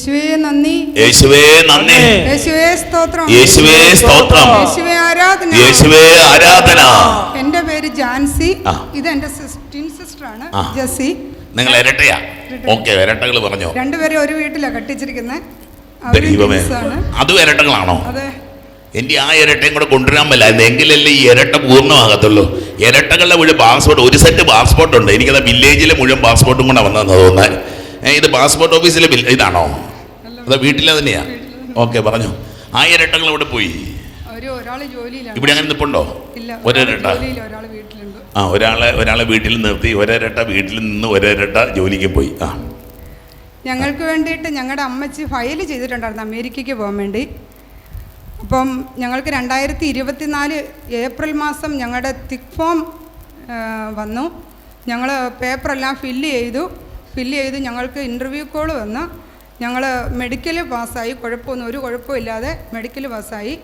യേശുവേ നന്ദി. യേശുവേ സ്തോത്രം. യേശുവേ സ്തോത്രം. യേശുവേ ആരാധന. യേശുവേ ആരാധന. എന്റെ പേര് ജാൻസി. ആ. ഇത് എന്റെ സിസ്റ്റർ ആണ്. ജസി നിങ്ങൾ ഇരട്ടയാ. ഓക്കെ ഇരട്ടകൾ പറഞ്ഞോ. രണ്ടുപേരും ഒരു വീട്ടിലാണ് കെട്ടിച്ചിരിക്കുന്നത് ദൈവമേ. അതും ഇരട്ടകളാണോ? അതെ. എന്റെ ആ ഇരട്ടയും കൂടെ കൊണ്ടുവരാൻ പറ്റില്ല. എങ്കിലല്ലേ ഈ ഇരട്ട പൂർണമാകത്തുള്ളൂ. ഇരട്ടകളുടെ മുഴുവൻ പാസ്പോർട്ട് ഒരു സെറ്റ് പാസ്പോർട്ട് ഉണ്ട് എനിക്കത് വില്ലേജിലെ മുഴുവൻ പാസ്പോർട്ടും കൂടെ വന്നതെന്ന് തോന്നുന്നത്. ഇത് പാസ്പോർട്ട് ഓഫീസിലെ ബിൽ ഇതാണോ? അത് വീട്ടിലെ തന്നെയാ. ഓക്കെ പറഞ്ഞു. ആ ഇരട്ടകൾ ഇവിടെ പോയി? ഇവിടെ അങ്ങനെ നിൽപ്പുണ്ടോ ഇല്ല ഒരിരട്ട ആ ഒരാളെ ഒരാളെ വീട്ടിൽ നിർത്തി ഒരേരട്ട വീട്ടിൽ നിന്ന് ഒരേരട്ട ജോലിക്ക് പോയി. ആ. ഞങ്ങൾക്ക് വേണ്ടിയിട്ട് ഞങ്ങളുടെ അമ്മച്ചി ഫയൽ ചെയ്തിട്ടുണ്ടായിരുന്നു അമേരിക്കയ്ക്ക് പോകാൻ വേണ്ടി. അപ്പം ഞങ്ങൾക്ക് രണ്ടായിരത്തി ഇരുപത്തിനാല് ഏപ്രിൽ മാസം ഞങ്ങളുടെ തിക് ഫോം വന്നു. ഞങ്ങൾ പേപ്പറെല്ലാം ഫില്ല് ചെയ്തു. ഫില്ല് ചെയ്ത് ഞങ്ങൾക്ക് ഇന്റർവ്യൂ കോൾ വന്ന്. ഞങ്ങൾ മെഡിക്കൽ പാസ്സായി കുഴപ്പമൊന്നും ഒരു കുഴപ്പമില്ലാതെ മെഡിക്കൽ പാസ്സായി.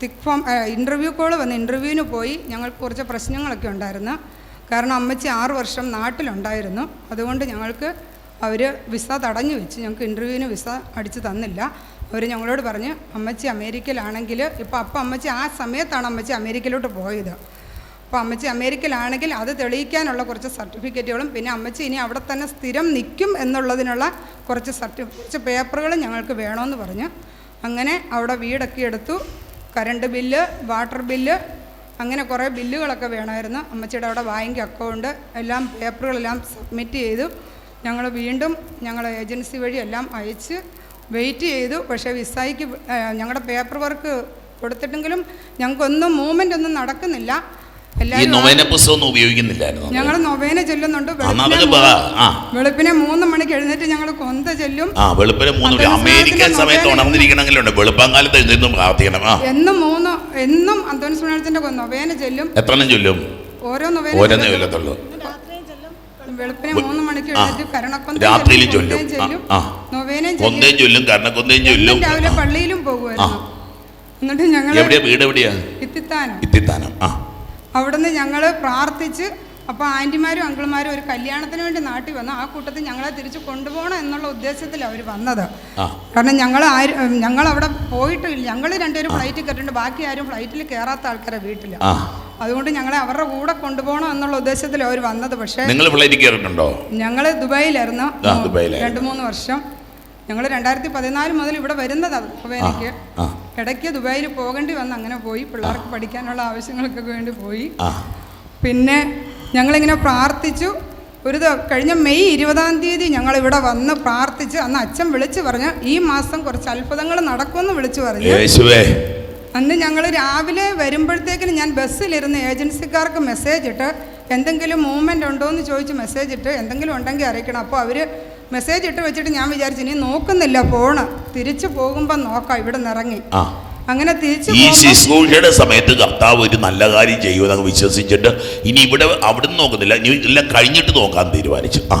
തിക് ഫോം ഇന്റർവ്യൂ കോൾ വന്ന് ഇന്റർവ്യൂവിന് പോയി ഞങ്ങൾക്ക് കുറച്ച് പ്രശ്നങ്ങളൊക്കെ ഉണ്ടായിരുന്നു. കാരണം അമ്മച്ചി ആറ് വർഷം നാട്ടിലുണ്ടായിരുന്നു. അതുകൊണ്ട് ഞങ്ങൾക്ക് അവർ വിസ തടഞ്ഞു വെച്ച് ഞങ്ങൾക്ക് ഇന്റർവ്യൂവിന് വിസ അടിച്ച് തന്നില്ല. അവർ ഞങ്ങളോട് പറഞ്ഞ് അമ്മച്ചി അമേരിക്കയിലാണെങ്കിൽ ഇപ്പോൾ അപ്പം അമ്മച്ചി ആ സമയത്താണ് അമ്മച്ചി അമേരിക്കയിലോട്ട് പോയത്. അപ്പോൾ അമ്മച്ചി അമേരിക്കയിലാണെങ്കിൽ അത് തെളിയിക്കാനുള്ള കുറച്ച് സർട്ടിഫിക്കറ്റുകളും പിന്നെ അമ്മച്ചി ഇനി അവിടെ തന്നെ സ്ഥിരം നിൽക്കും എന്നുള്ളതിനുള്ള കുറച്ച് സർട്ടി കുറച്ച് പേപ്പറുകളും ഞങ്ങൾക്ക് വേണമെന്ന് പറഞ്ഞു. അങ്ങനെ അവിടെ വീടൊക്കെ എടുത്തു. കറണ്ട് ബില്ല് വാട്ടർ ബില്ല് അങ്ങനെ കുറേ ബില്ലുകളൊക്കെ വേണമായിരുന്നു. അമ്മച്ചിയുടെ അവിടെ ബാങ്ക് അക്കൗണ്ട് എല്ലാം പേപ്പറുകളെല്ലാം സബ്മിറ്റ് ചെയ്തു. ഞങ്ങൾ വീണ്ടും ഞങ്ങൾ ഏജൻസി വഴി എല്ലാം അയച്ച് വെയിറ്റ് ചെയ്തു. പക്ഷേ വിസായിക്ക് ഞങ്ങളുടെ പേപ്പർ വർക്ക് കൊടുത്തിട്ടെങ്കിലും ഞങ്ങൾക്കൊന്നും മൂവ്മെന്റ് ഒന്നും നടക്കുന്നില്ല. ഈ നൊവേന പുസ്തകം ഒന്നും ഉപയോഗിക്കുന്നില്ലായിരുന്നു ഞങ്ങൾ നൊവേന ചെല്ലുന്നുണ്ട്. വെളുപ്പിനെ മൂന്ന്- മണിക്ക് എഴുന്നേറ്റ് ഞങ്ങൾ കൊന്ത ചെല്ലും. ആ വെളുപ്പിനെ മൂന്ന് മണി. അമേരിക്കൻ സമയത്ത് ഉണർന്നിരിക്കണമെങ്കിലുണ്ട്. വെളുപ്പാങ്കാലത്ത് എഴുന്നേറ്റും പ്രാർത്ഥിക്കണം. ആ. എന്നും മൂന്ന് എന്നും അന്തോണിസ് മണിയത്തിന്റെ നൊവേന ചെല്ലും. എത്ര ചൊല്ലും? ഓരോ നൊവേന ഓരോന്നേ ചൊല്ലത്തുള്ളൂ. വെളുപ്പിനെ മൂന്ന് മണിക്ക്. എഴുന്നേറ്റ് കരണക്കൊന്ത രാത്രിയിലും ചൊല്ലും. നൊവേനയും കൊന്തയും ചൊല്ലും. കർണക്കൊന്തയും ചൊല്ലും. രാവിലെ പള്ളിയിലും പോകുമായിരുന്നു. എന്നിട്ട് ഞങ്ങൾ എവിടെയാ വീട് എവിടെയാ? ഇത്തിത്താനം. ഇത്തിത്താനം. ആ. അവിടുന്ന് ഞങ്ങൾ പ്രാർത്ഥിച്ച് അപ്പോൾ ആന്റിമാരും അങ്കിൾമാരും ഒരു കല്യാണത്തിന് വേണ്ടി നാട്ടിൽ വന്നു. ആ കൂട്ടത്തിൽ ഞങ്ങളെ തിരിച്ച് കൊണ്ടുപോകണം എന്നുള്ള ഉദ്ദേശത്തിൽ അവർ വന്നത്. കാരണം ഞങ്ങൾ ആരും ഞങ്ങൾ അവിടെ പോയിട്ടില്ല. ഞങ്ങൾ രണ്ടുപേരും ഫ്ലൈറ്റിൽ കയറിയിട്ടുണ്ട്. ബാക്കി ആരും ഫ്ലൈറ്റിൽ കയറാത്ത ആൾക്കാരെ വീട്ടിൽ അതുകൊണ്ട് ഞങ്ങളെ അവരുടെ കൂടെ കൊണ്ടുപോകണം എന്നുള്ള ഉദ്ദേശത്തിൽ അവർ വന്നത്. പക്ഷേ നിങ്ങൾ ഫ്ലൈറ്റിൽ കയറിയിട്ടുണ്ടോ ഞങ്ങൾ ദുബായിലായിരുന്നു. രണ്ടു ദുബായിലായിരുന്നു. രണ്ട് മൂന്ന് വർഷം. ഞങ്ങൾ രണ്ടായിരത്തി പതിനാല് മുതൽ ഇവിടെ വരുന്നത് ആ ഇടയ്ക്ക് ദുബായിൽ പോകേണ്ടി വന്ന് അങ്ങനെ പോയി. പിള്ളേർക്ക് പഠിക്കാനുള്ള ആവശ്യങ്ങൾക്കൊക്കെ വേണ്ടി പോയി. പിന്നെ ഞങ്ങളിങ്ങനെ പ്രാർത്ഥിച്ചു. ഒരു കഴിഞ്ഞ മെയ് ഇരുപതാം തീയതി ഞങ്ങൾ ഇവിടെ വന്ന് പ്രാർത്ഥിച്ച് അന്ന് അച്ഛൻ വിളിച്ചു പറഞ്ഞു ഈ മാസം കുറച്ച് അത്ഭുതങ്ങൾ നടക്കുമെന്ന് വിളിച്ചു പറഞ്ഞു. അന്ന് ഞങ്ങൾ രാവിലെ വരുമ്പോഴത്തേക്കിന് ഞാൻ ബസ്സിലിരുന്ന് ഏജൻസിക്കാർക്ക് മെസ്സേജ് ഇട്ട് എന്തെങ്കിലും മൂവ്മെന്റ് ഉണ്ടോ എന്ന് ചോദിച്ച് മെസ്സേജ് ഇട്ട് എന്തെങ്കിലും ഉണ്ടെങ്കിൽ അറിയിക്കണം. അപ്പോൾ അവർ മെസ്സേജ് ഇട്ട് വെച്ചിട്ട് ഞാൻ വിചാരിച്ചു ഇനി നോക്കുന്നില്ല ഫോണ് തിരിച്ചു പോകുമ്പോൾ നോക്കാം ഇവിടെ നിറങ്ങി. അങ്ങനെ തിരിച്ചു ഈ ശുശ്രൂഷയുടെ സമയത്ത് കർത്താവ് ഒരു നല്ല കാര്യം ചെയ്യുമെന്ന് വിശ്വസിച്ചിട്ട് ഇനി ഇവിടെ അവിടെ നോക്കുന്നില്ല ഇനി എല്ലാം കഴിഞ്ഞിട്ട് നോക്കാൻ തീരുമാനിച്ചു. ആ.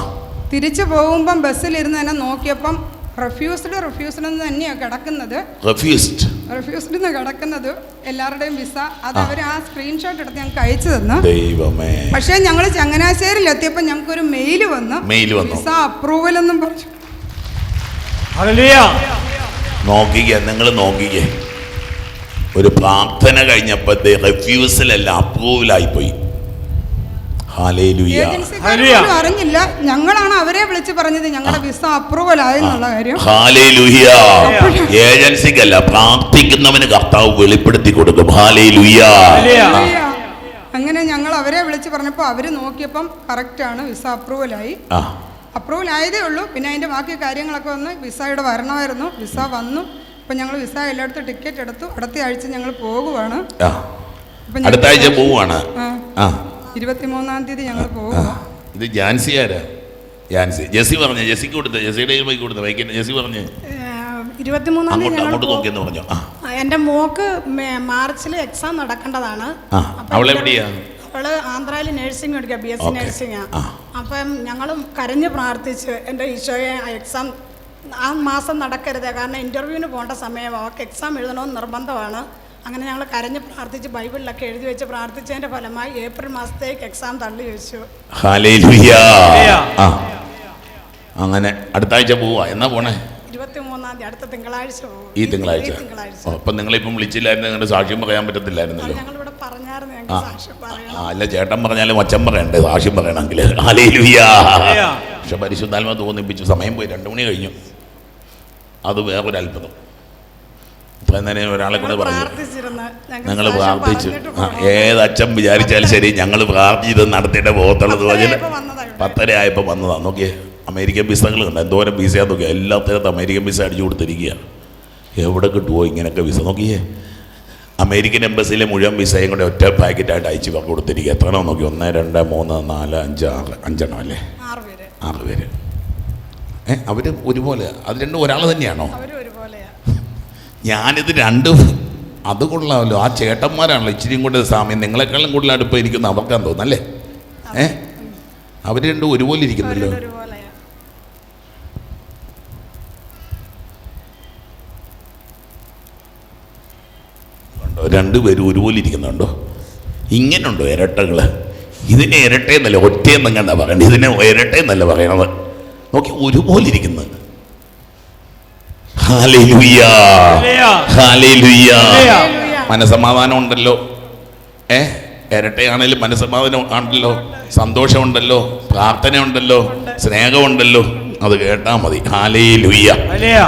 തിരിച്ചു പോകുമ്പം ബസ്സിലിരുന്ന് തന്നെ നോക്കിയപ്പം റെഫ്യൂസ്ഡ് റെഫ്യൂസ്ഡ് എന്ന് തന്നെയാണ് കിടക്കുന്നത്. റെഫ്യൂസ്ഡ് റെഫ്യൂസ്ഡ് കിടക്കുന്നത് എല്ലാവരുടെയും വിസ അത് അവർ ആ സ്ക്രീൻഷോട്ട് എടുത്ത് ഞങ്ങൾക്ക് അയച്ചു തന്നു. ദൈവമേ. പക്ഷേ ഞങ്ങൾ ചങ്ങനാശ്ശേരിയിൽ എത്തിയപ്പോൾ ഞങ്ങൾക്ക് ഒരു മെയിൽ വന്നു. മെയിൽ വന്നു. വിസ അപ്രൂവൽ എന്നും പറഞ്ഞു. ഹല്ലേലൂയ. നോക്കിക്കേ നിങ്ങൾ നോക്കിക്കേ. ഒരു പ്രാർത്ഥന കഴിഞ്ഞപ്പോഴത്തെ റിഫ്യൂസലല്ല അപ്രൂവലായി പോയി. അറിഞ്ഞില്ല. ഞങ്ങളാണ് അവരെ വിളിച്ച് പറഞ്ഞത്. ഞങ്ങളുടെ വിസ അപ്രൂവൽ ആയെന്നുള്ള കാര്യം. ഏജൻസിക്കല്ല പ്രാർത്ഥിക്കുന്നവന് കർത്താവ് വെളിപ്പെടുത്തി കൊടുക്കും. അങ്ങനെ ഞങ്ങൾ അവരെ വിളിച്ച് പറഞ്ഞപ്പോൾ അവർ നോക്കിയപ്പം കറക്റ്റ് ആണ്. വിസ അപ്രൂവൽ ആയി. അപ്രൂവൽ ആയതേ ഉള്ളൂ. പിന്നെ അതിന്റെ ബാക്കി കാര്യങ്ങളൊക്കെ വന്ന് വിസയുടെ വരണമായിരുന്നു. വിസ വന്നു. അപ്പൊ ഞങ്ങൾ വിസ എല്ലായിടത്തും ടിക്കറ്റ് എടുത്തു. അടുത്ത ആഴ്ച ഞങ്ങൾ പോകുവാണ്. ആ. അടുത്ത ആഴ്ച ആ. ഇരുപത്തിമൂന്നാം തീയതി ഞങ്ങൾ പോകും ഇത് ജാൻസി ആരാ? ജാൻസി ജെസി പറഞ്ഞു ജെസിക്ക് കൊടുത്ത ജെസിയുടെ പോയി കൊടുത്ത വൈകിട്ട് ജെസി പറഞ്ഞു. എന്റെ ഇരുപത്തിമൂന്നാം തീയതി അങ്ങോട്ട് നോക്കിയെന്ന് പറഞ്ഞു? എന്റെ മോക്ക് മാർച്ചിൽ എക്സാം നടക്കേണ്ടതാണ്. എവിടെയാ അവൾ ആന്ധ്രയിൽ നഴ്സിംഗ് പഠിക്കുക ബി എസ് സി നഴ്സിംഗ്. അപ്പം ഞങ്ങളും കരഞ്ഞു പ്രാർത്ഥിച്ച് എന്റെ ഈശോയെ എക്സാം ആ മാസം നടക്കരുത്. കാരണം ഇന്റർവ്യൂവിന് പോകേണ്ട സമയം അവൾക്ക് എക്സാം എഴുതണമെന്ന് നിർബന്ധമാണ്. അങ്ങനെ ഞങ്ങൾ കരഞ്ഞ് പ്രാർത്ഥിച്ച് ബൈബിളിലൊക്കെ എഴുതി വെച്ച് പ്രാർത്ഥിച്ചതിന്റെ ഫലമായി ഏപ്രിൽ മാസത്തേക്ക് എക്സാം തള്ളി വെച്ചു. അങ്ങനെ അടുത്ത ആഴ്ച പോവാ. എന്നാ പോണേ? മൂന്നാം തീയതി അടുത്ത തിങ്കളാഴ്ച പോകും ഈ തിങ്കളാഴ്ച. അപ്പം നിങ്ങളിപ്പം വിളിച്ചില്ലായിരുന്നു നിങ്ങളുടെ സാക്ഷ്യം പറയാൻ പറ്റത്തില്ലായിരുന്നല്ലോ. ഞങ്ങളിവിടെ പറഞ്ഞായിരുന്നു ആ. ഞങ്ങൾക്ക് സാക്ഷ്യം പറയാം ആ, അല്ല ചേട്ടൻ പറഞ്ഞാലും അച്ഛൻ പറയണ്ടേ? സാക്ഷ്യം പറയണമെങ്കിൽ. പക്ഷെ പരിശുദ്ധാത്മ തോന്നിപ്പിച്ചു. സമയം പോയി. രണ്ടു മണി കഴിഞ്ഞു. അത് വേറൊരു അത്ഭുതം നേരം ഒരാളെ കൂടെ പറഞ്ഞു. ഞങ്ങൾ പ്രാർത്ഥിച്ചു. ആ. ഏത് അച്ഛൻ വിചാരിച്ചാലും ശരി ഞങ്ങൾ പ്രാർത്ഥിച്ചത് നടത്തിയിട്ട് പോകത്തുള്ളത് പറഞ്ഞാൽ പത്തര ആയപ്പോൾ വന്നതാണ് നോക്കിയേ അമേരിക്കൻ വിസകൾ കണ്ട? എന്തോരം വിസയാ നോക്കിയാൽ എല്ലാത്തിനകത്ത് അമേരിക്കൻ വിസ അടിച്ചു കൊടുത്തിരിക്കുക എവിടെ കിട്ടുമോ ഇങ്ങനെയൊക്കെ വിസ നോക്കിയേ അമേരിക്കൻ എംബസിയിലെ മുഴുവൻ വിസയും കൂടെ ഒറ്റ പാക്കറ്റായിട്ട് അയച്ചു കൊടുത്തിരിക്കുക എത്രയാണോ നോക്കി ഒന്ന് രണ്ട് മൂന്ന് നാല് അഞ്ച് ആറ് അഞ്ചെണ്ണം അല്ലേ? ആറ് പേര്. ആറ് പേര്. ഏ അവർ ഒരുപോലെ അത് രണ്ടും ഒരാൾ തന്നെയാണോ? ഞാനിത് രണ്ടും അത് കൊള്ളാമല്ലോ. ആ ചേട്ടന്മാരാണല്ലോ ഇച്ചിരിയും കൂടെ സാമ്യം നിങ്ങളെക്കാളും കൂടുതൽ അടുപ്പം ഇരിക്കുന്ന അവർക്കാൻ തോന്നല്ലേ ഏ? അവർ രണ്ടും ഒരുപോലെ ഇരിക്കുന്നല്ലോ. രണ്ടുപേരും ഒരുപോലെ ഇരിക്കുന്നുണ്ടോ? ഇങ്ങനെയുണ്ടോ ഇരട്ടകൾ ഇതിനെ ഇരട്ടയെന്നല്ല ഒറ്റയെന്നും പറയണത് ഇതിനെ ഇരട്ടയെന്നല്ല പറയണത്. നോക്കി ഒരുപോലെ ഇരിക്കുന്നത്. മനസമാധാനം ഉണ്ടല്ലോ ഏ? ഇരട്ടയാണേലും മനസമാധാനം ആണല്ലോ സന്തോഷമുണ്ടല്ലോ. പ്രാർത്ഥനയുണ്ടല്ലോ. സ്നേഹമുണ്ടല്ലോ. അത് കേട്ടാ മതി. ഹാലേ ലുയ്യ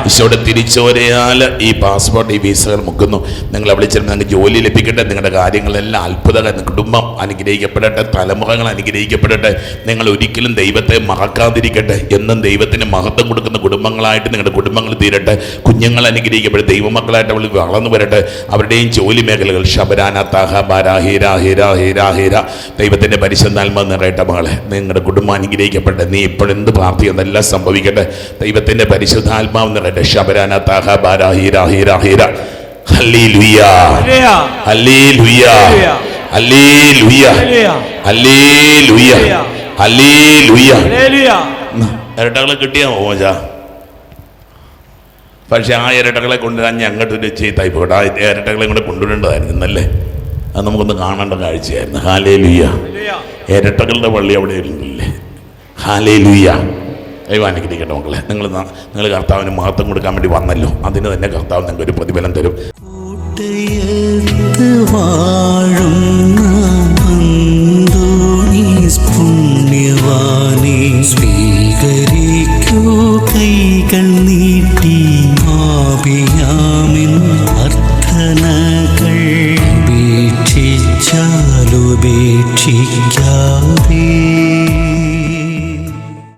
ഈശോടെ തിരിച്ചോരയാൽ ഈ പാസ്പോർട്ട് ഈ വിസകൾ മുക്കുന്നു. നിങ്ങൾ വിളിച്ചിരുന്ന നിങ്ങൾക്ക് ജോലി ലഭിക്കട്ടെ. നിങ്ങളുടെ കാര്യങ്ങളെല്ലാം അത്ഭുതകരം കുടുംബം അനുഗ്രഹിക്കപ്പെടട്ടെ. തലമുറകൾ അനുഗ്രഹിക്കപ്പെടട്ടെ. നിങ്ങൾ ഒരിക്കലും ദൈവത്തെ മറക്കാതിരിക്കട്ടെ. എന്നും ദൈവത്തിന് മഹത്വം കൊടുക്കുന്ന കുടുംബങ്ങളായിട്ട് നിങ്ങളുടെ കുടുംബങ്ങൾ തീരട്ടെ. കുഞ്ഞുങ്ങൾ അനുഗ്രഹിക്കപ്പെടും ദൈവമക്കളായിട്ട് അവൾ വളർന്നു വരട്ടെ. അവരുടെയും ജോലി മേഖലകൾ. ശബരാന താഹ ബാരാഹിര ഹിര ഹിര ഹീര ഹീര. ദൈവത്തിന്റെ പരിശുദ്ധാത്മ നിറയട്ടെ മകളെ. നിങ്ങളുടെ കുടുംബം അനുഗ്രഹിക്കപ്പെട്ടെ നീ ഇപ്പോഴെന്ത് പ്രാർത്ഥിക്കുന്നതെല്ലാം സംഭവിക്കട്ടെ ദൈവത്തിന്റെ പരിശുദ്ധാത്മാവ് നിറയട്ടെ ശബരാന താഹ ബാരാ ഹീര ഹീര ഹീര ഹല്ലേലൂയ ഹല്ലേലൂയ ഹല്ലേലൂയ. ഇരട്ടകളെ കിട്ടിയാ പക്ഷെ ആ ഇരട്ടകളെ കൊണ്ടുവരാൻ ഞാൻ അങ്ങോട്ടൊരു ചീത്തായി പോട്ടെ ആ ഇരട്ടകളെ കൂടെ കൊണ്ടുവരേണ്ടതായിരുന്നു ഇന്നല്ലേ അത് നമുക്കൊന്ന് കാണേണ്ട കാഴ്ചയായിരുന്നു ഹാലേ ലുയ്യ. ഇരട്ടകളുടെ പള്ളി അവിടെ ഇരുന്നില്ലേ ഹാലേ ലുയ്യ ദൈവാനുഗ്രഹിക്കട്ടെ മക്കളെ. നിങ്ങൾ നിങ്ങൾ കർത്താവിന് മഹത്വം കൊടുക്കാൻ വേണ്ടി വന്നല്ലോ. അതിന് തന്നെ കർത്താവ് നിങ്ങൾക്ക് ഒരു പ്രതിഫലം തരും. സ്വീകരിക്കൂ. കൈകൾ നീട്ടി ആപിയാമിൻ